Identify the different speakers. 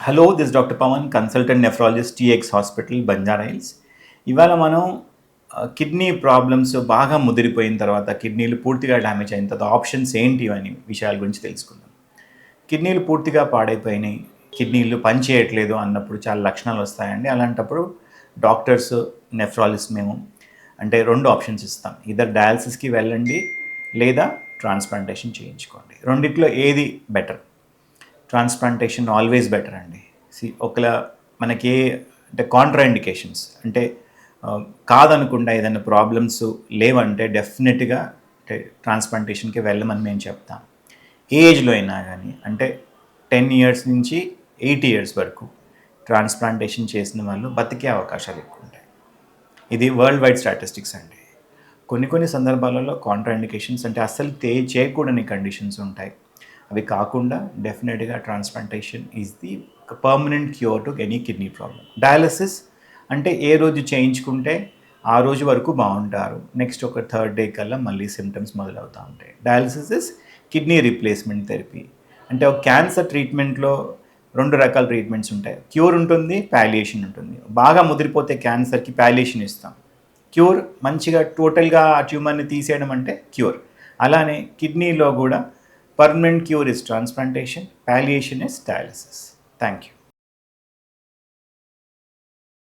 Speaker 1: Hello this doctor Pawan consultant nephrologist TX hospital Banjara Hills ఇవాళ మనం uh, kidney problems బాగా ముదిరిపోయిన తర్వాత కిడ్నీలు పూర్తిగా డ్యామేజ్ అయిన తర్వాత ఆప్షన్స్ ఏంటి అని విషయాల గురించి తెలుసుకుందాం. కిడ్నీలు పూర్తిగా పాడైపోయినాయి కిడ్నీలు పనిచేయట్లేదు అన్నప్పుడు చాలా లక్షణాలు వస్తాయండి. అలాంటప్పుడు డాక్టర్స్ నెఫ్రాలజిస్ట్ మేము అంటే రెండు ఆప్షన్స్ ఇస్తాం. ఇద్దరు డయాలసిస్కి వెళ్ళండి లేదా ట్రాన్స్ప్లాంటేషన్ చేయించుకోండి. రెండిట్లో ఏది బెటర్ ట్రాన్స్ప్లాంటేషన్ ఆల్వేస్ బెటర్ అండి. సి ఒకలా మనకి ఏ అంటే కాంట్రా ఇండికేషన్స్ అంటే కాదనకుండా ఏదైనా ప్రాబ్లమ్స్ లేవంటే డెఫినెట్గా అంటే ట్రాన్స్ప్లాంటేషన్కి వెళ్ళమని మేము చెప్తాం. ఏజ్లో అయినా కానీ అంటే టెన్ ఇయర్స్ నుంచి ఎయిటీ ఇయర్స్ వరకు ట్రాన్స్ప్లాంటేషన్ చేసిన వాళ్ళు బతికే అవకాశాలు ఎక్కువ ఉంటాయి. ఇది వరల్డ్ వైడ్ స్టాటిస్టిక్స్ అండి. కొన్ని కొన్ని సందర్భాలలో కాంట్రా ఇండికేషన్స్ అంటే అస్సలు చేయకూడని కండిషన్స్ ఉంటాయి. అవి కాకుండా డెఫినెట్గా transplantation is the permanent cure to any kidney problem dialysis అంటే ఏ రోజు చేయించుకుంటే ఆ రోజు వరకు బాగుంటారు. నెక్స్ట్ ఒక థర్డ్ డే కల్లా మళ్ళీ సిమ్టమ్స్ మొదలవుతూ ఉంటాయి. Dialysis is kidney replacement therapy అంటే ఒక క్యాన్సర్ ట్రీట్మెంట్లో రెండు రకాల ట్రీట్మెంట్స్ ఉంటాయి. క్యూర్ ఉంటుంది ప్యాలియేషన్ ఉంటుంది. బాగా ముదిరిపోతే క్యాన్సర్కి ప్యాలియేషన్ ఇస్తాం. క్యూర్ మంచిగా టోటల్గా ఆ ట్యూమర్ని తీసేయడం అంటే క్యూర్ అలానే కిడ్నీలో కూడా Permanent cure is transplantation, palliation is dialysis. Thank you.